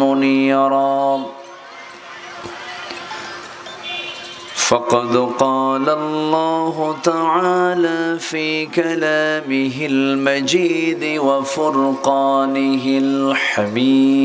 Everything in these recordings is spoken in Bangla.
منيرا. فقد قال الله تعالى في كلامه المجيد وفرقانه الحميد.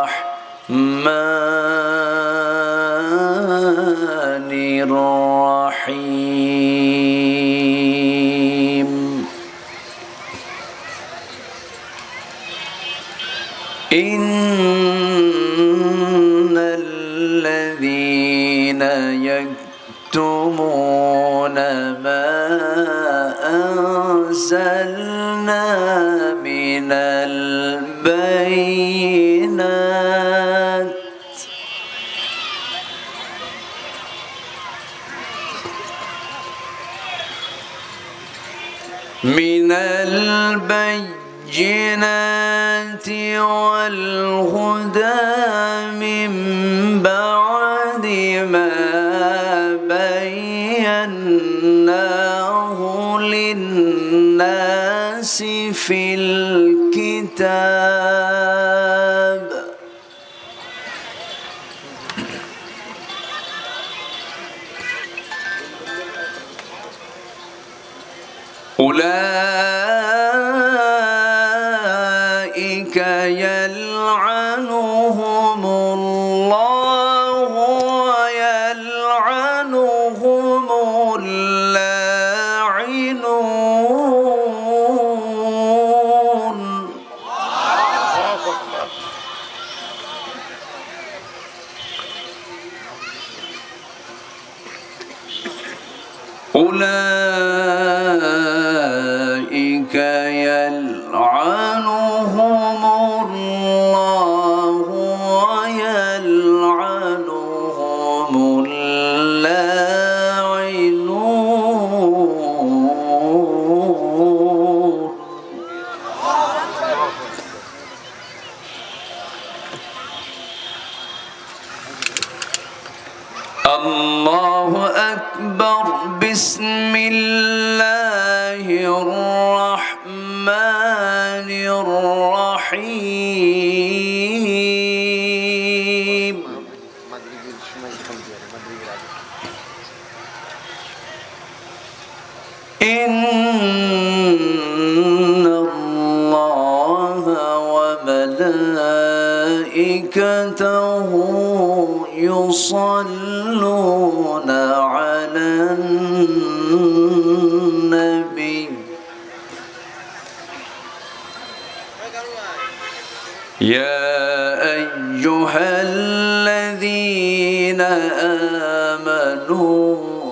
البينات والهدى من بعد ما بيناه للناس في الكتاب. أولئك ربك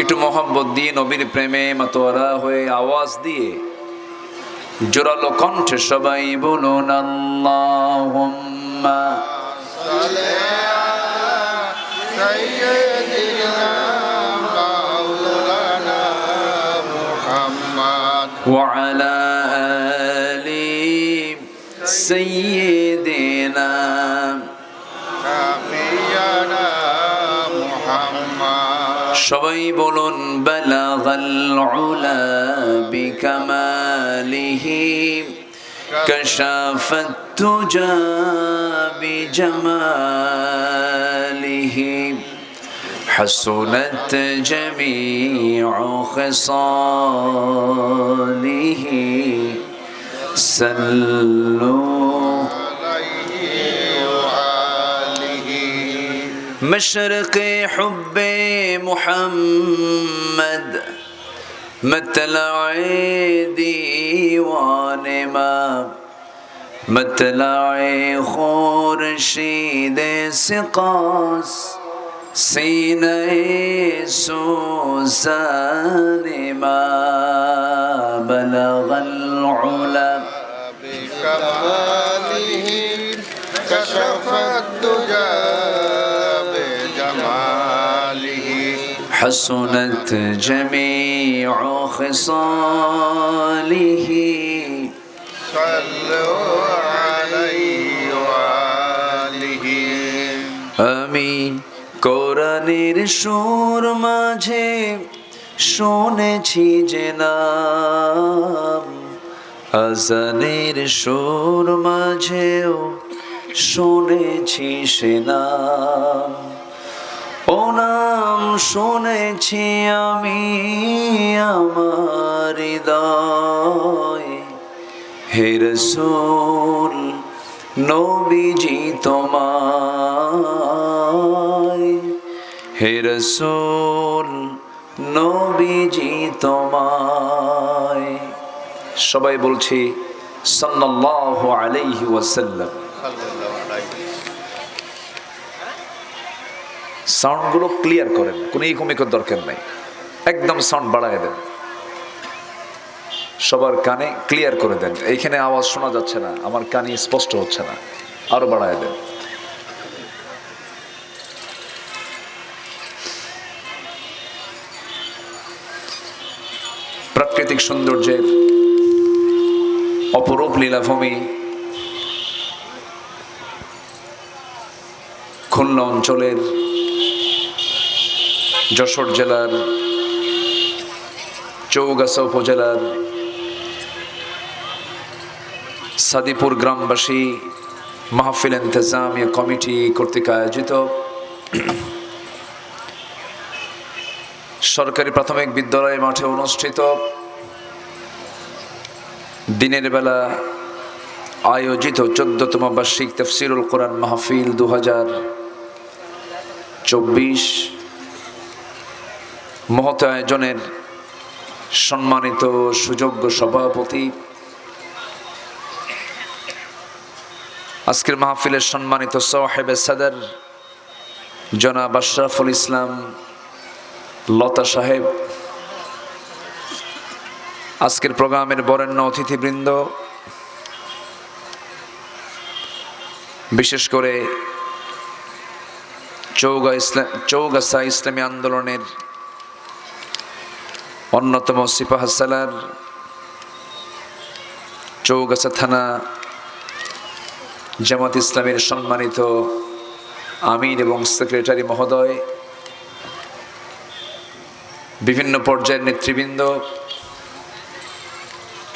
একটু মোহাম্মত দিয়ে নবীর প্রেমে মাতোয়ারা হয়ে আওয়াজ দিয়ে জোরালো কণ্ঠে সবাই বলুন আল্লাহুম্মা صل على سيدنا مولانا محمد وعلى آل سيدنا সবাই বলুন বালাগাল উলা বিকামালিহি كشف التجى بجماله حسنت جميع خصاله سلوا مشرق حب محمد مطلع دیوان ما مطلع خورشید سقاس سینه سوزان ما بلغ العلا. بكماله كشف حسنت جميع خصاله صلوا عليه وآله আমি কোরআনের সুর মাঝে শুনেছি যে নাম আজানের সুর মাঝেও শুনেছি সে নাম ও নাম শুনেছি আমি আমার হৃদয়। হে রসুল, নবীজি তোমায়। হে রসুল, নবীজি তোমায়। সবাই বলছি, সাল্লাল্লাহু আলাইহি ওয়াসাল্লাম। সাউন্ডগুলো ক্লিয়ার করেন, কোনো ইকমিকের দরকার নাই। একদম সাউন্ড বাড়ায় দেন। সবার কানে ক্লিয়ার করে দেন। এইখানে আওয়াজ শোনা যাচ্ছে না, আমার কানে স্পষ্ট হচ্ছে না, আরও বাড়ায় দেন। প্রাকৃতিক সৌন্দর্যের অপরূপ লীলাভূমি খুলনা অঞ্চলের যশোর জেলার, চৌগাছা উপজেলার, সাদিপুর গ্রামবাসী মাহফিল ইন্তজামিয়া কমিটি কর্তৃক আয়োজিত সরকারি প্রাথমিক বিদ্যালয় মাঠে অনুষ্ঠিত দিনের বেলা আয়োজিত চোদ্দতম বার্ষিক তফসিরুল কোরআন মাহফিল দু হাজার চব্বিশ মহত আয়োজনের সম্মানিত সুযোগ্য সভাপতি। আজকের মাহফিলের সম্মানিত সাহেবে সাদার জনাব আশরাফুল ইসলাম লতা সাহেব। আজকের প্রোগ্রামের বরেণ্য অতিথিবৃন্দ, বিশেষ করে চৌগা ইসলাম চৌগাছা ইসলামী আন্দোলনের অন্যতম সিপাহাসালার চৌগাছা থানা জামাত ইসলামের সম্মানিত আমির এবং সেক্রেটারি মহোদয়, বিভিন্ন পর্যায়ের নেতৃবৃন্দ,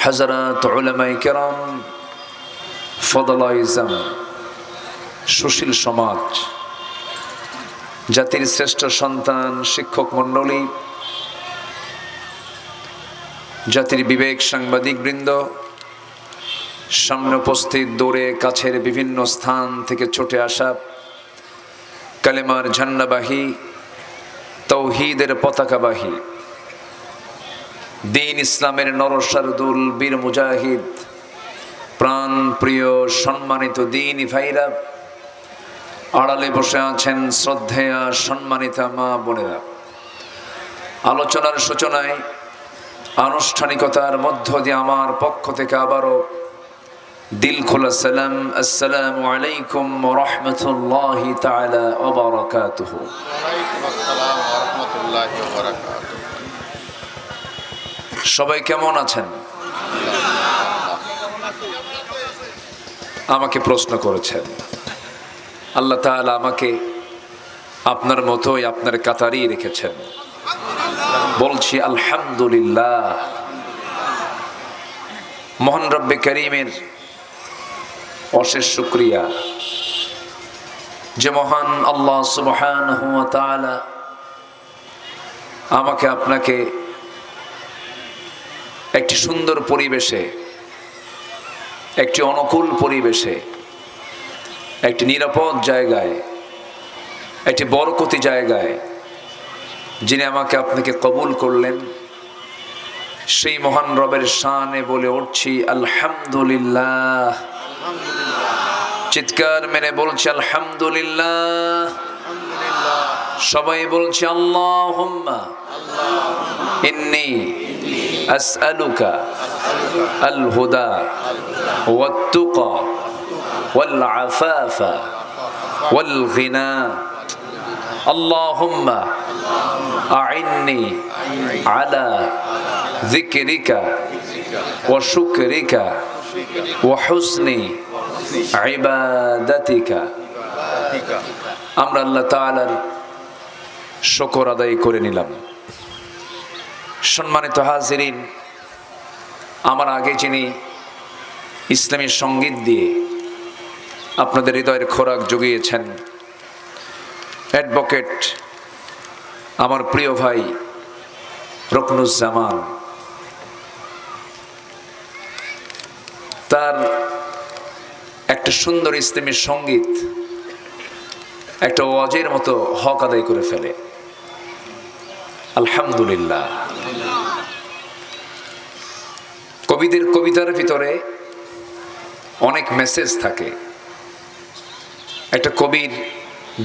হাজারাত উলামাই কেরাম ফদলাইজাম সুশীল সমাজ, জাতির শ্রেষ্ঠ সন্তান, শিক্ষক মণ্ডলী জাতির বিবেক সাংবাদিক বৃন্দ সামনে উপস্থিত দূরে কাছের বিভিন্ন স্থান থেকে ছুটে আসা কালেমার ঝান্ডাবাহী তৌহিদের পতাকাবাহী, দিন ইসলামের নরসারদুল বীর মুজাহিদ প্রাণ প্রিয় সম্মানিত দিন ভাইরা, আড়ালে বসে আছেন শ্রদ্ধেয়া সম্মানিতা মা বোনেরা। আলোচনার সূচনায় আনুষ্ঠানিকতার মধ্য দিয়ে আমার পক্ষ থেকে আবারও দিল খোলা সালাম, আসসালামু আলাইকুম রহমতুল্লাহ সবাই কেমন আছেন? আমাকে প্রশ্ন করেছেন, আল্লাহ তাআলা আমাকে আপনার মতোই আপনার কাতারই রেখেছেন। বলছি, আলহামদুলিল্লাহ। মোহন রব্বে করিমের অশেষ শুক্রিয়া। যে মহান আল্লাহ সুবহানাহু ওয়া আমাকে আপনাকে একটি সুন্দর পরিবেশে, একটি অনুকূল পরিবেশে, একটি নিরাপদ জায়গায়, একটি বরকতি জায়গায় যিনি আমাকে আপনাকে কবুল করলেন, সেই মহান রবের শানে বলে উঠছি, আলহামদুলিল্লাহ। চিৎকার মেনে বলছি, আলহামদুলিল্লাহ। সবাই বলছে আল্লাহ ইন্নি আসআলুকা আল হুদা ওয়াত্তুকা ওয়াল আফাফা ওয়াল গিনা আল্লাহুম্মা। أعني على ذكرك وشكرك وحسن عبادتك আমরা আল্লাহ তাআলার শকর আদায় করে নিলাম সম্মানিত হাজিরিন আমার আগে যিনি ইসলামী সঙ্গীত দিয়ে আপনাদের হৃদয়ের খোরাক জুগিয়েছেন অ্যাডভোকেট আমার প্রিয় ভাই রকনুজ্জামান। তার একটা সুন্দর ইসলামী সংগীত একটা ওয়াজের মতো হক আদায় করে ফেলে। আলহামদুলিল্লাহ। কবিদের কবিতার ভিতরে অনেক মেসেজ থাকে। একটা কবির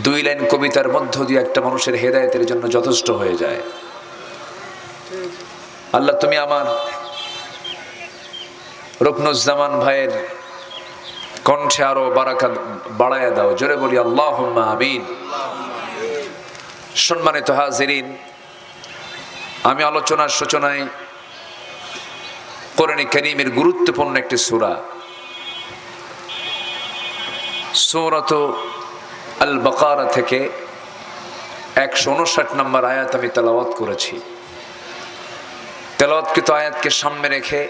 দুই লাইন কবিতার মধ্য দিয়ে একটা মানুষের হেদায়েতের জন্য যথেষ্ট হয়ে যায়। আল্লাহ, তুমি আমার রুকনুজ্জামান ভাইয়ের কণ্ঠে আরও বারাকা বাড়ায় দাও। জোরে বলি আল্লাহ আমিন। সম্মানিত হাজিরিন, আমি আলোচনার সূচনায় কোরআনে করিমের গুরুত্বপূর্ণ একটি সূরা, সূরাত আল বকারা থেকে একশো উনষাট নম্বর আয়াত আমি তেলাওয়াত করেছি। তেলাওয়াতকৃত আয়াতকে সামনে রেখে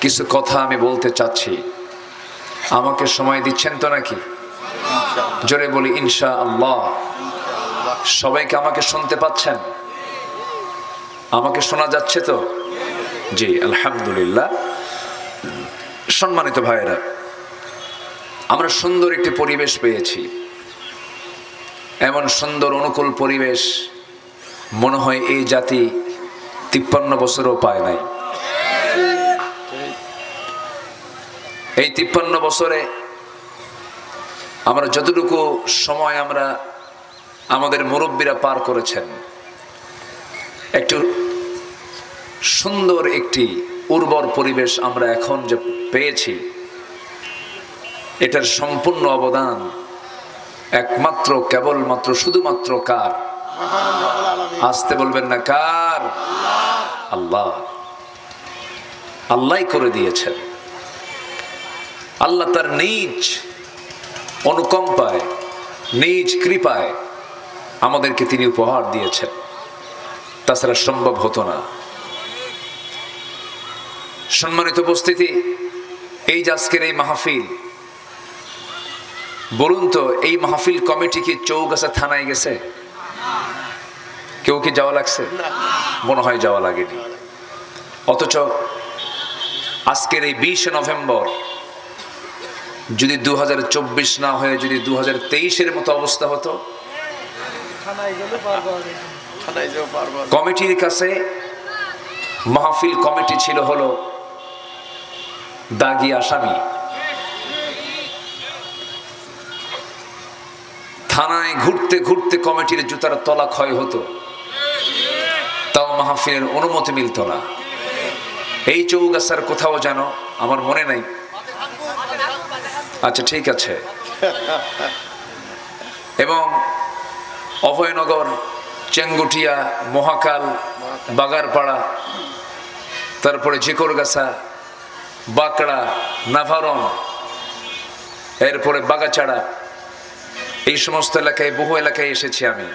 কিছু কথা আমি বলতে চাচ্ছি। আমাকে সময় দিচ্ছেন তো নাকি? জোরে বলি ইনশা আল্লাহ সবাইকে আমাকে শুনতে পাচ্ছেন? আমাকে শোনা যাচ্ছে তো? জি, আলহামদুলিল্লাহ। সম্মানিত ভাইয়েরা আমরা সুন্দর একটি পরিবেশ পেয়েছি। এমন সুন্দর অনুকূল পরিবেশ মনে হয় এই জাতি তিপ্পান্ন বছরও পায় নাই। এই তিপ্পান্ন বছরে আমরা যতটুকু সময় আমরা আমাদের মুরব্বীরা পার করেছেন, একটু সুন্দর একটি উর্বর পরিবেশ আমরা এখন যে পেয়েছি এটার সম্পূর্ণ অবদান একমাত্র, কেবলমাত্র, শুধুমাত্র কার? আসতে বলবেন না, কার? আল্লাহ। আল্লাহ করে দিয়েছেন। আল্লাহ তার নিজ অনুকম্পায়, নিজ কৃপায় আমাদেরকে তিনি উপহার দিয়েছেন। তাছাড়া সম্ভব হতো না। সম্মানিত উপস্থিতি, এই যে আজকের এই মাহফিল বলুন তো, এই মাহফিল কমিটি কি চৌগাছা থানায় গেছে? কেউ কি যাওয়া লাগছে? মনে হয় যাওয়া লাগেনি। অথচ আজকের এই বিশে নভেম্বর, যদি দু হাজার চব্বিশ না হয়ে যদি দু হাজার তেইশের মতো অবস্থা হতো। কমিটির কাছে মাহফিল কমিটি ছিল হলো দাগি আসামি থানায় ঘুরতে ঘুরতে কমিটির জুতার তলা ক্ষয় হতো। তাও মাহফিলের অনুমতি মিলত না। এই চৌগাছার কোথাও যেন আমার মনে নাই। আচ্ছা ঠিক আছে। এবং অভয়নগর, চেঙ্গুটিয়া, মহাকাল, বাগারপাড়া, তারপরে জিকরগাছা, বাঁকড়া নাভারম এরপরে বাগাচাড়া এই সমস্ত এলাকায়, বহু এলাকায় এসেছি আমি।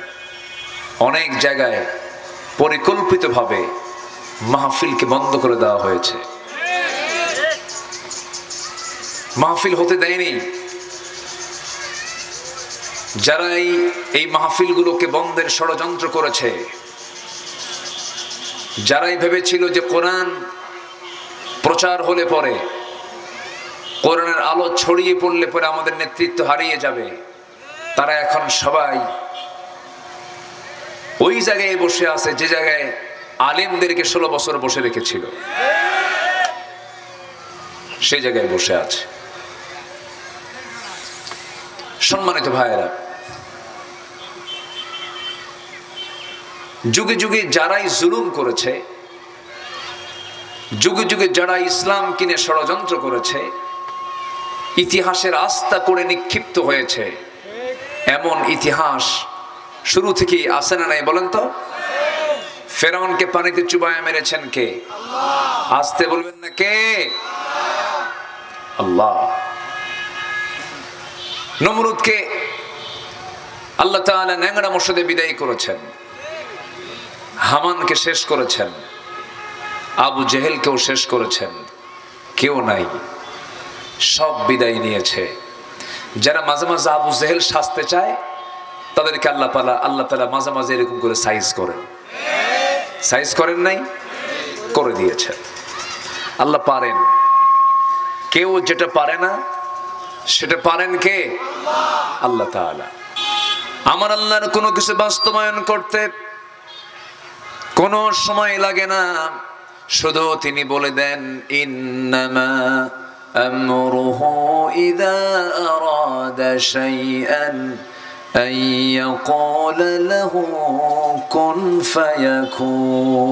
অনেক জায়গায় পরিকল্পিতভাবে মাহফিলকে বন্ধ করে দেওয়া হয়েছে। মাহফিল হতে দেয়নি। যারা এই এই মাহফিলগুলোকে বন্ধের ষড়যন্ত্র করেছে, যারাই ভেবেছিল যে কোরআন প্রচার হলে পরে, কোরআনের আলো ছড়িয়ে পড়লে পরে আমাদের নেতৃত্ব হারিয়ে যাবে তারা এখন সবাই ওই জায়গায় বসে আছে, যে জায়গায় আলেমদেরকে ষোলো বছর বসে রেখেছিল। সেই জায়গায় বসে আছে। সম্মানিত ভাইয়েরা, যুগে যুগে যারাই জুলুম করেছে, যুগে যুগে যারা ইসলাম কিনে ষড়যন্ত্র করেছে, ইতিহাসের আস্থা করে নিক্ষিপ্ত হয়েছে এমন ইতিহাস শুরু থেকে আসে না নাই বলেন তো? ফেরাউনকে পানিতে চুবায় মেরেছেন কে? আসতে বলবেন না কে? আল্লাহ। নমরুদকে আল্লাহ তাআলা ন্যাংরা মসজিদে বিদায় করেছেন। হামানকে শেষ করেছেন। আবু জেহেলকেও শেষ করেছেন। কেউ নাই। সব বিদায় নিয়েছে। যারা মাঝে মাঝে আবু জেহেল শাস্তে চায়, তাদেরকে আল্লাহ পালা আল্লাহ তালা মাঝে মাঝে এরকম করে সাইজ করেন। সাইজ করেন নাই? করে দিয়েছেন। আল্লাহ পারেন। কেউ যেটা পারে না, সেটা পারেন কে? আল্লাহ তাআলা। আমার আল্লাহর কোনো কিছু বাস্তবায়ন করতে কোনো সময় লাগে না। শুধু তিনি বলে দেন, ইন্নামা আমরুহু ইযা আরাদা শাইআন أن يقول له كن فيكون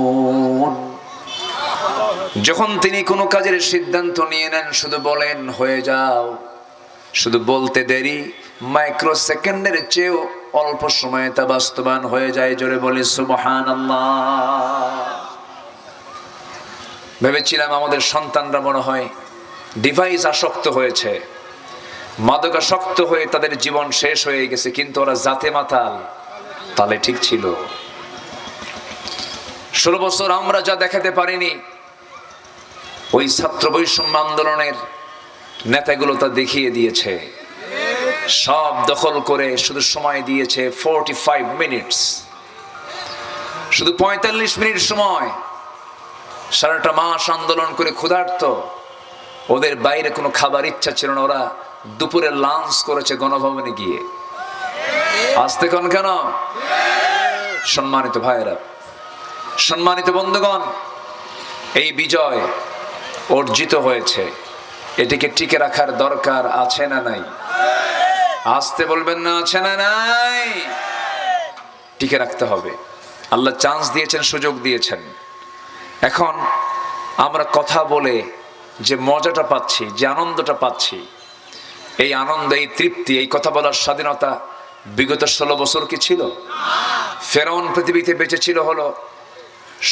যখন তিনি কোনো কাজের সিদ্ধান্ত নিয়ে নেন শুধু বলেন হয়ে যাও শুধু বলতে দেরি মাইক্রো সেকেন্ডের চেয়েও অল্প সময়ে তা বাস্তবায়ন হয়ে যায় জোরে বলি সুবহান ভেবেছিলাম আমাদের সন্তানরা মনে হয় ডিভাইস আসক্ত হয়েছে। মাদকাসক্ত হয়ে তাদের জীবন শেষ হয়ে গেছে, কিন্তু ওরা জাতে মাতাল। তাহলে ঠিক ছিল। ষোলো বছর আমরা যা দেখাতে পারিনি, ওই ছাত্র বৈষম্য আন্দোলনের নেতাগুলো তা দেখিয়ে দিয়েছে। সব দখল করে শুধু সময় দিয়েছে ফোরটি ফাইভ মিনিটস শুধু পঁয়তাল্লিশ মিনিট সময়। সারাটা মাস আন্দোলন করে ক্ষুধার্ত। ওদের বাইরে কোনো খাবার ইচ্ছা ছিল না, ওরা দুপুরে লাঞ্চ করেছে গণভবনে গিয়ে। আসতে কোন কেন? সম্মানিত ভাইয়েরা, সম্মানিত বন্ধুগণ, এই বিজয় অর্জিত হয়েছে। এটিকে টিকে রাখার দরকার আছে না নাই? আসতে বলবেন না, আছে না নাই? টিকে রাখতে হবে। আল্লাহ চান্স দিয়েছেন, সুযোগ দিয়েছেন। এখন আমরা কথা বলে যে মজাটা পাচ্ছি, যে আনন্দটা পাচ্ছি, এই আনন্দ, এই তৃপ্তি, এই কথা বলার স্বাধীনতা বিগত ষোলো বছর কি ছিল? ফেরাউন পৃথিবীতে বেঁচে ছিল হলো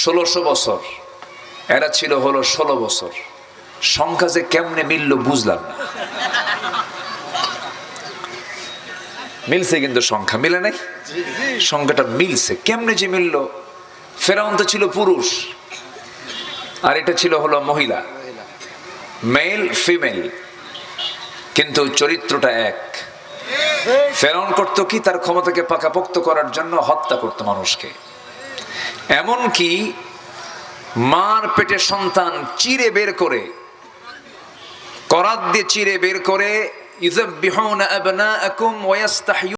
ষোলোশো বছর। এরা ছিল হলো ষোলো বছর। সংখ্যা যে কেমনে মিলল বুঝলাম না। মিলছে কিন্তু সংখ্যা, মিলে নাই? সংখ্যাটা মিলছে। কেমনে যে মিলল? ফেরাউন তো ছিল পুরুষ, আর এটা ছিল হলো মহিলা। মেল ফিমেল কিন্তু চরিত্রটা এক। ফেরাউন করতো কি? তার ক্ষমতাকে পাকাপোক্ত করার জন্য হত্যা করতো মানুষকে। এমন কি মার পেটে সন্তান চিরে বের করে, করাত দিয়ে চিরে বের করে আবনাআকুম ওয়া ইয়াস্তাহয়ু